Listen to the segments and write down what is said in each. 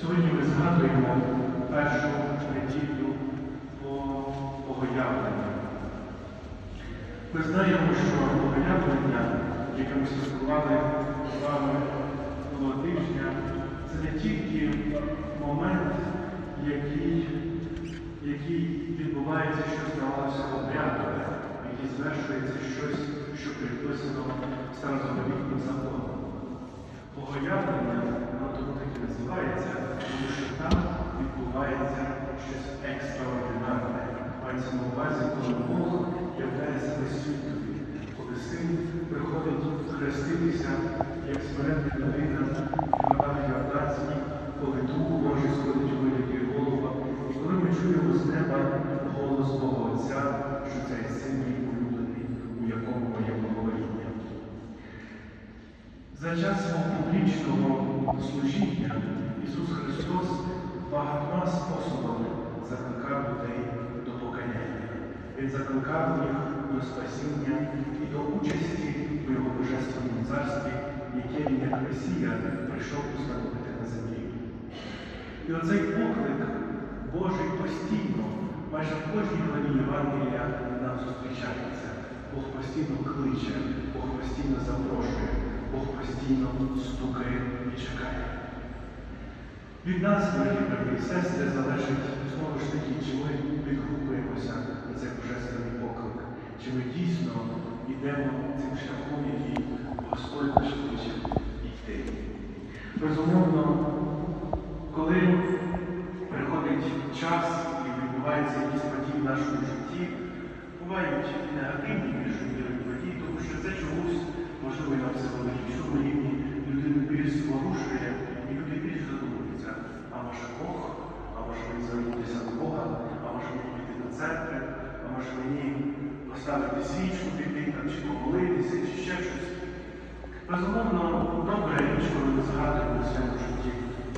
Сьогодні ми згадуємо першу неділю по Богоявлення. Ми знаємо, що Богоявлення, яке ми святкували з вами того тижня, це не тільки момент, який, який відбувається, що здавалося обрядове, який звершується щось, що приписано старозаповітним законом. Богоявлення, воно тому так і називається, тому що там відбувається щось екстраординарне. Мається на увазі, коли Бог являє себе світові, коли син приходить хреститися, як смиренна людина в Йорданській, коли Дух Божий сходить у вигляді голова, і коли ми чуємо з неба голос Бога Отця, що цей син мій улюблений, у якому моє благовоління. За час свого публічного служіння Ісус Христос багатьма способами закликав людей до покаяння. Він закликав їх до спасіння і до участі у Його Божественному царстві, яке він як Месія прийшов установити на землі. І оцей поклик Божий постійно, майже в кожній главі Євангелія нам зустрічається. Бог постійно кличе, Бог постійно постійно стукає і чекає. Від нас, дорогі брати і сестри, залежить знову ж таки, чи ми відгукуємося на цей божественний поклик, чи ми дійсно йдемо цим шляхом, який Господь наш хоче йти. Безумовно, коли приходить час і відбуваються якісь події в нашому житті, бувають негативні вірові події, тому що це чомусь, можливо, і на психологічному рівні людину більш зворушує, і люди більш задумуються, а може Бог, а може мені звернутися до Бога, а може мені піти до церкви, а може мені поставити свічку піти, там, чи помолитися, чи ще щось. Безумовно, добра річ, коли ми згадуємо в житті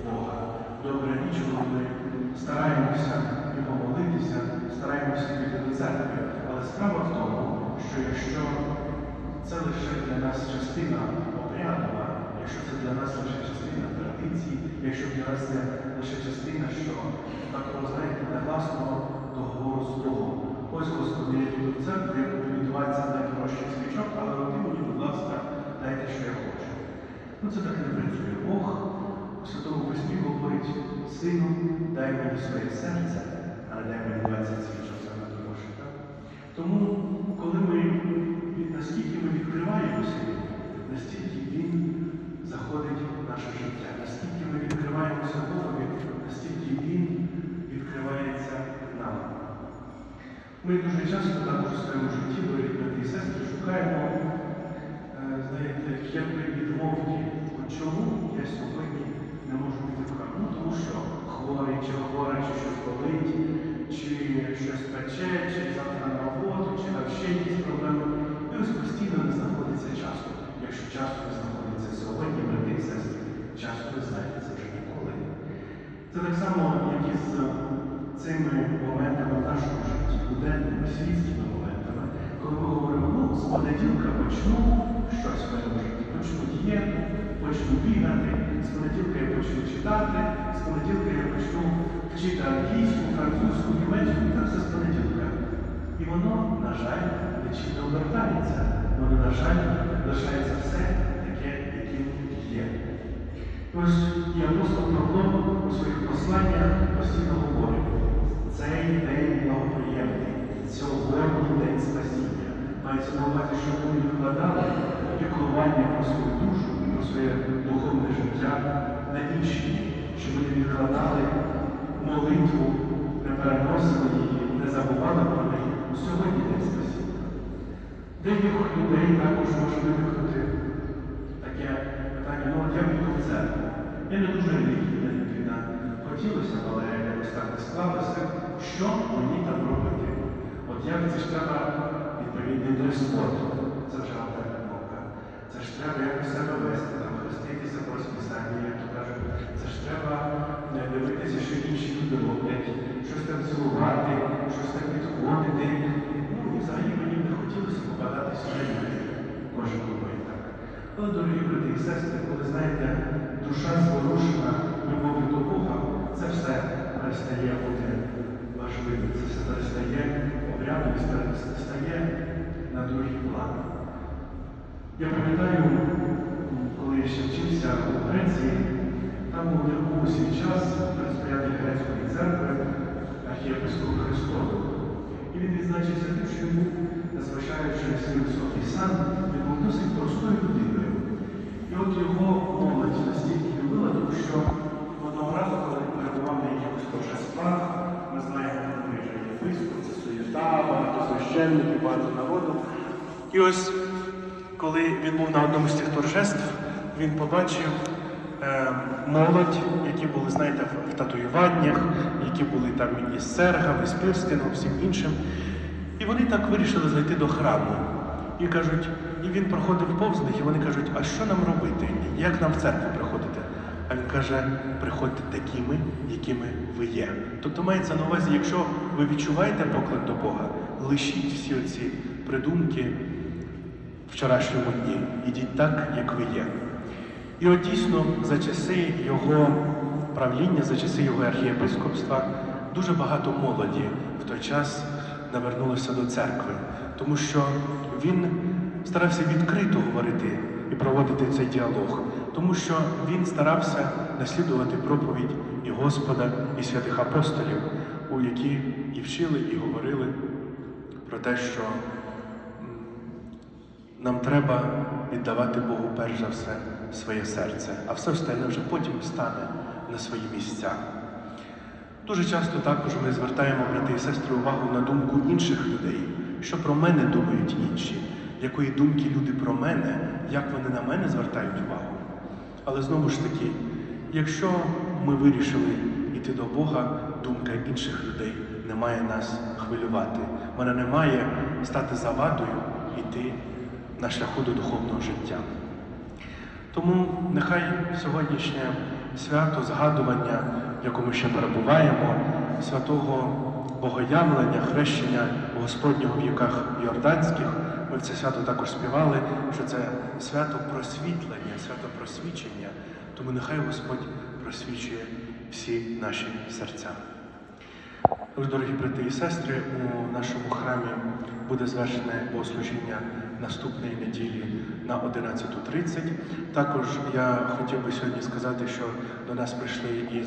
Бога. Добра річ, коли ми стараємося і помолитися, стараємося піти до церкви. Але справа в тому, що якщо це лише для нас частина обрядова, якщо це для нас лише частина традиції, якщо для нас це лише частина, що такого, знаєте, негласного договору з Богом. Ось Господи, я йду до церкви, я буду відбуватися свічок, але ти мені, будь ласка, дайте, що я хочу. Ну це так не працює. Бог у Святому Письмі говорить, сину, дай мені своє серце, а не дай мені 20 свічок саме дорожче. Так? Тому, коли ми наскільки ми відкриваємося, йому, настільки Він заходить в наше життя, наскільки ми відкриваємося Богові, настільки Він відкривається нам. Ми дуже часто також у своєму житті, дорогі і сестри, шукаємо, е, знаєте, якби відмовки. Чому я сьогодні не можу піти в храм? Ну, тому що хворий, чи хвора, чи щось болить, чи щось пече, чи завтра на роботу, чи там ще якісь проблеми. І ось постійно не знаходиться часу. Якщо часу не знаходиться сьогодні, брати і часу знаєте, це вже ніколи. Це так само, як і з цими моментами в нашому житті, буденними, світськими моментами, коли ми говоримо, ну, з понеділка почну щось в моєму житті, почну дієту, почну бігати, з понеділка я почну читати, з понеділка я почну вчити англійську, французьку, німецьку, це все з понеділка. І воно, на жаль, нічим не обертається. Воно, на жаль, лишається все таке, яким є. Ось і апостол Павло у своїх посланнях постійно говорить, цей день благоприємний, сьогодні день спасіння. Мається на увазі, що ми відкладали піклування про свою душу своє духовне життя на інші щоб ми відкладали молитву, не переносили її, не забували про неї. Сьогодні день спасіння. Деяких людей також може виникнути таке питання, ну от я піду в церкву. Я не дуже релігійна людина. Хотілося, але якось так склалося. Що мені там робити? От як це ж треба відповідний дрес-код, це. Це ж треба якось себе вести, там хреститися по розписанню, як то кажуть. Це ж треба е, дивитися, що інші люди роблять, щось там цілувати, щось там підходити. Ну і взагалі мені не хотілося попадати сюди. Кожен думає так. Але, дорогі брати і сестри, коли знаєте, душа зворушена любов'ю до Бога, це все перестає бути важливим. Це все перестає обрядовість, перестає на другий план. Я пам'ятаю, коли я ще вчився у Греції, там був свій час предстоятель грецької церкви, архієпископ Христовий. І він відзначився тим, що був, незважаючи на свій високий сан, він був досить простою людиною. І от його молодь настільки любила, тому що одного разу, коли він перебував на якихось торжествах, ми знаємо, що же єпископ, це суєта, багато священників, багато народу. І ось коли він був на одному з цих торжеств, він побачив е, молодь, які були, знаєте, в, татуюваннях, які були там із сергами, з пірстингом, всім іншим. І вони так вирішили зайти до храму. І кажуть, і він проходив повз них, і вони кажуть, а що нам робити? Як нам в церкву приходити? А він каже, приходьте такими, якими ви є. Тобто мається на увазі, якщо ви відчуваєте поклик до Бога, лишіть всі оці придумки, вчорашньому дні. Ідіть так, як ви є. І от дійсно за часи його правління, за часи його архієпископства, дуже багато молоді в той час навернулося до церкви, тому що він старався відкрито говорити і проводити цей діалог, тому що він старався наслідувати проповідь і Господа, і святих апостолів, у які і вчили, і говорили про те, що нам треба віддавати Богу перш за все своє серце, а все остальне вже потім стане на свої місця. Дуже часто також ми звертаємо, брати і сестри, увагу на думку інших людей, що про мене думають інші, якої думки люди про мене, як вони на мене звертають увагу. Але знову ж таки, якщо ми вирішили йти до Бога, думка інших людей не має нас хвилювати. Вона не має стати завадою йти на шляху до духовного життя. Тому нехай сьогоднішнє свято згадування, в якому ще перебуваємо, святого Богоявлення, хрещення Господнього в віках Йорданських, ми в це свято також співали, що це свято просвітлення, свято просвічення. Тому нехай Господь просвічує всі наші серця. Дорогі брати і сестри, у нашому храмі буде звершене богослужіння наступної неділі на 11.30. Також я хотів би сьогодні сказати, що до нас прийшли із